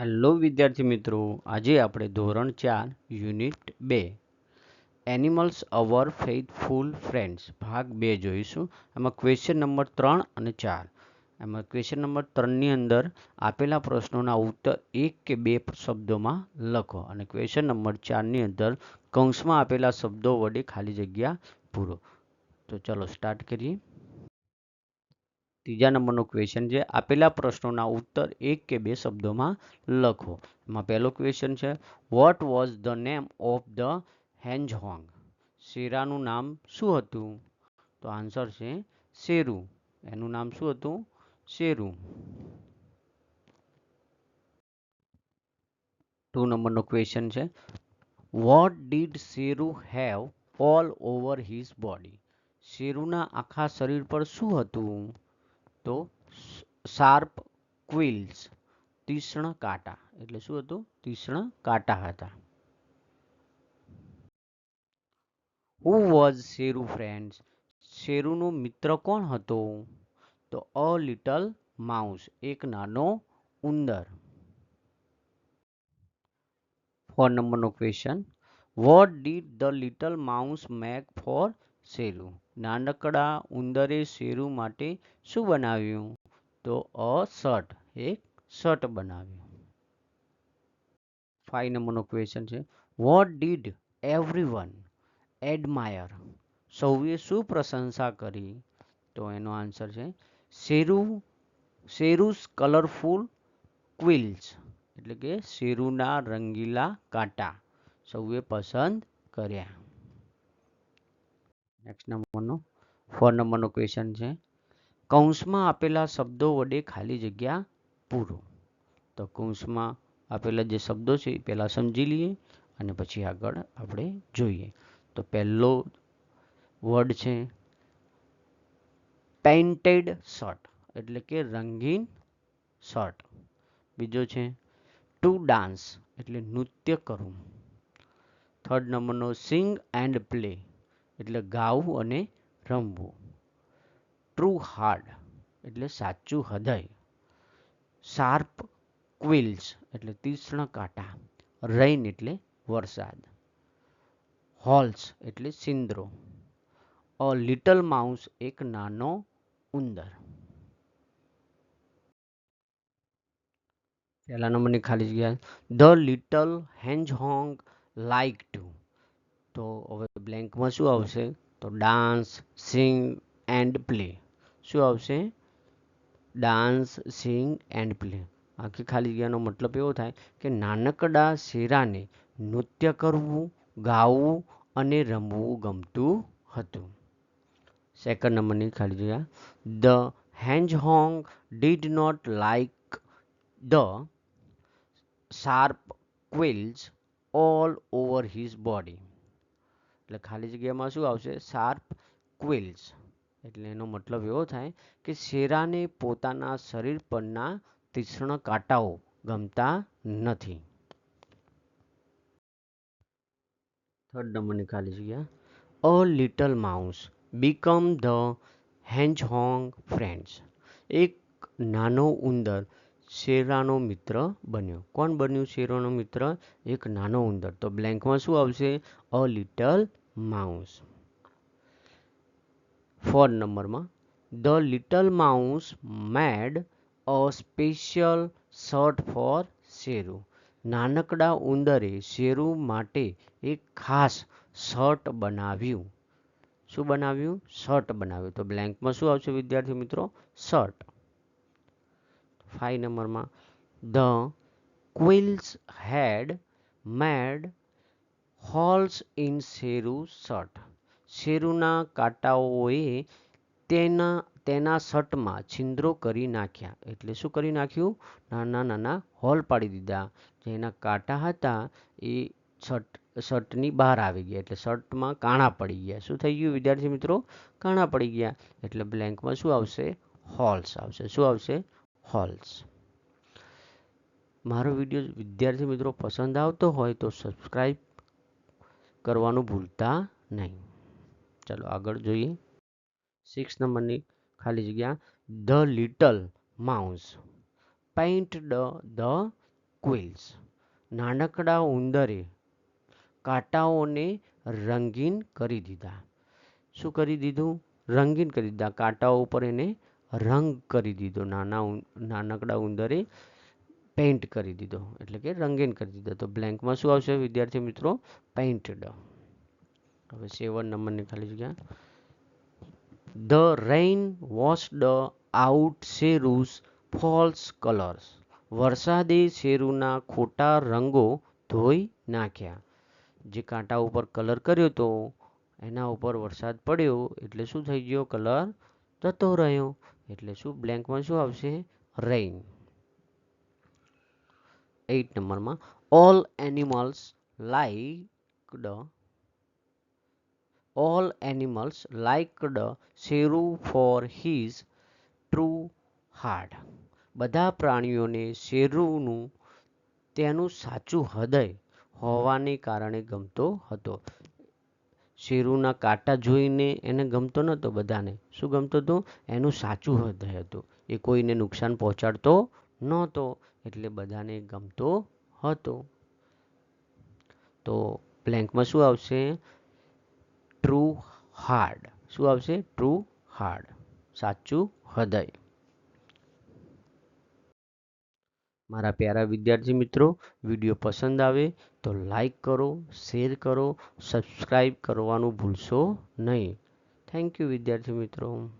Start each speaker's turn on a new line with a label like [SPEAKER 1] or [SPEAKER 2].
[SPEAKER 1] Hello વિદ્યાર્થી મિત્રો, આજે આપણે ધોરણ ચાર, યુનિટ બે, એનિમલ્સ અવર ફેથફુલ ફ્રેન્ડ્સ, ભાગ બે જોઈશું. એમાં ક્વેશ્ચન નંબર ત્રણ અને ચાર. એમાં ક્વેશ્ચન નંબર ત્રણની અંદર આપેલા પ્રશ્નોના ઉત્તર એક કે બે શબ્દોમાં લખો અને ક્વેશ્ચન નંબર ચારની અંદર કૌંસમાં આપેલા શબ્દો વડે ખાલી જગ્યા પૂરો. તો ચલો સ્ટાર્ટ કરીએ. ત્રીજા નંબરનો ક્વેશ્ચન છે. આપેલા પ્રશ્નોના ઉત્તર એક કે બે શબ્દોમાં લખો. એમાં પહેલો ક્વેશ્ચન છે what was the name of the hedgehog શેરાનું નામ શું હતું? તો આન્સર છે, શેરુ. એનું નામ શું હતું? શેરુ. ટુ નંબરનો ક્વેશ્ચન છે what did Sheru have all over his body શેરુના આખા શરીર પર શું હતું? તો શાર્પ ક્વિલ્સ, તીક્ષ્ણ કાંટા. એટલે શું હતું? તીક્ષ્ણ કાંટા હતા. હુ વોઝ શેરુ ફ્રેન્ડ્સ શેરુનો મિત્ર કોણ હતો? તો અ લિટલ માઉસ એક નાનો ઉંદર. ફોર નંબરનો question what did the little mouse make for Sheru નાનકડા ઉંદરે શેરુ માટે શું બનાવ્યું? તો અ, શર્ટ. એક, શર્ટ બનાવ્યું. ફાઈવ નંબરનો ક્વેશ્ચન છે. વોટ ડીડ એવરીવન એડમાયર સૌએ શું પ્રશંસા કરી? તો એનો આન્સર છે, શેરુ, શેરુસ કલરફુલ ક્વિલ્સ એટલે કે શેરુના રંગીલા કાંટા. સૌએ પસંદ કર્યા. નેક્સ્ટ નંબરનો ફોર નંબરનો ક્વેશ્ચન છે. કૌંસમાં આપેલા શબ્દો વડે ખાલી જગ્યા પૂરો. તો કૌંસમાં આપેલા જે શબ્દો છે એ પહેલાં સમજી લઈએ અને પછી આગળ આપણે જોઈએ. તો પહેલો વર્ડ છે પેઇન્ટેડ શર્ટ એટલે કે રંગીન શર્ટ બીજો છે ટુ ડાન્સ એટલે નૃત્ય કરવું. થર્ડ નંબરનો સિંગ એન્ડ પ્લે એટલે ગાવું અને રમવું. ટ્રુ હાર્ડ એટલે સાચું હૃદય. શાર્પ ક્વિલ્સ એટલે તીક્ષ્ણ કાંટા. રૈન એટલે વરસાદ. હોલ્સ એટલે સિંદરો. અ લિટલ માઉસ એક નાનો ઉંદર. પહેલા નંબરની ખાલી જગ્યા. The little hedgehog like to તો હવે બ્લેન્કમાં શું આવશે? તો ડાન્સ સિંગ એન્ડ પ્લે શું આવશે? ડાન્સ સિંગ એન્ડ પ્લે આખી ખાલી જગ્યાનો મતલબ એવો થાય કે નાનકડા શેરાને નૃત્ય કરવું, ગાવું અને રમવું ગમતું હતું. સેકન્ડ નંબરની ખાલી જગ્યા. The hedgehog did not like the sharp quills all over his body એટલે ખાલી જગ્યામાં શું આવશે? શાર્પ ક્વિલ્સ એટલે એનો મતલબ એવો થાય કે શેરાને પોતાના શરીર પરના તીક્ષ્ણ કાંટાઓ ગમતા નથી. થર્ડ નંબરની ખાલી જગ્યા. A little mouse become the hedgehog friends એક નાનો ઉંદર શેરાનો મિત્ર બન્યો. કોણ બન્યું? શેરાનો મિત્ર? એક નાનો ઉંદર. તો બ્લેન્કમાં શું આવશે? A little mouse. ફોર નંબરમાં, the little mouse made a special shirt for Sheru. નાનકડા ઉંદરે શેરુ માટે એક ખાસ શર્ટ બનાવ્યું. શું બનાવ્યું? શર્ટ બનાવ્યું. તો બ્લેન્કમાં શું આવશે વિદ્યાર્થી મિત્રો? શર્ટ. ફાઈવ નંબરમાં, the quills had made holes in Sheru shirt. શેરુના કાંટાઓએ તેના તેના શર્ટમાં છિદ્રો કરી નાખ્યા. એટલે શું કરી નાખ્યું? નાના નાના હોલ પાડી દીધા. જેના કાંટા હતા, એ શર્ટ, શર્ટની બહાર આવી ગયા. એટલે શર્ટમાં કાણા પડી ગયા. શું થઈ ગયું વિદ્યાર્થી મિત્રો? કાણા પડી ગયા. એટલે બ્લેન્કમાં શું આવશે? હોલ્સ આવશે. શું આવશે? હોલ્સ. મારો વીડિયો વિદ્યાર્થી મિત્રો પસંદ આવતો હોય તો સબસ્ક્રાઈબ કરવાનું ભૂલતા નહીં. ચાલો આગળ જોઈએ. સિક્સ નંબરની ખાલી જગ્યા. The little mouse paint the quills નાનકડા ઉંદરે કાંટાઓને રંગીન કરી દીધા. શું કરી દીધું? રંગીન કરી દીધા. કાંટાઓ ઉપર એને રંગ કરી દીધો. નાના નાનકડા ઉંદરે પેઇન્ટ કરી દીધો, એટલે કે રંગીન કરી દીધો. તો બ્લેન્કમાં શું આવશે વિદ્યાર્થી મિત્રો? પેઇન્ટેડ. હવે સેવન નંબરની ખાલી જગ્યા. The rain washed out Sheru's false colours. વરસાદે શેરુના ખોટા રંગો ધોઈ નાખ્યા. જે કાંટા ઉપર કલર કર્યો તો એના ઉપર વરસાદ પડ્યો, એટલે શું થઈ ગયો? કલર જતો રહ્યો. એટલે શું બ્લેન્કમાં શું આવશે? રેઇન. એઇટ નંબરમાં all animals liked all animals liked Sheru for his true heart બધા પ્રાણીઓને શેરુનું તેનું સાચું હૃદય હોવાને કારણે ગમતો હતો. શેરુના કાંટા જોઈને એને ગમતો નહોતો બધાને. શું ગમતો હતો? એનું સાચું હૃદય હતું. એ કોઈને નુકસાન પહોંચાડતો નહોતો એટલે બધાને ગમતો હતો. તો બ્લેન્કમાં શું આવશે? ટ્રુ હાર્ડ શું આવશે? ટ્રુ હાર્ડ સાચું હૃદય. મારા પ્યારા વિદ્યાર્થી મિત્રો, વીડિયો પસંદ આવે તો લાઈક કરો શેર કરો સબસ્ક્રાઈબ કરવાનું ભૂલશો નહીં. થેન્ક યુ વિદ્યાર્થી મિત્રો.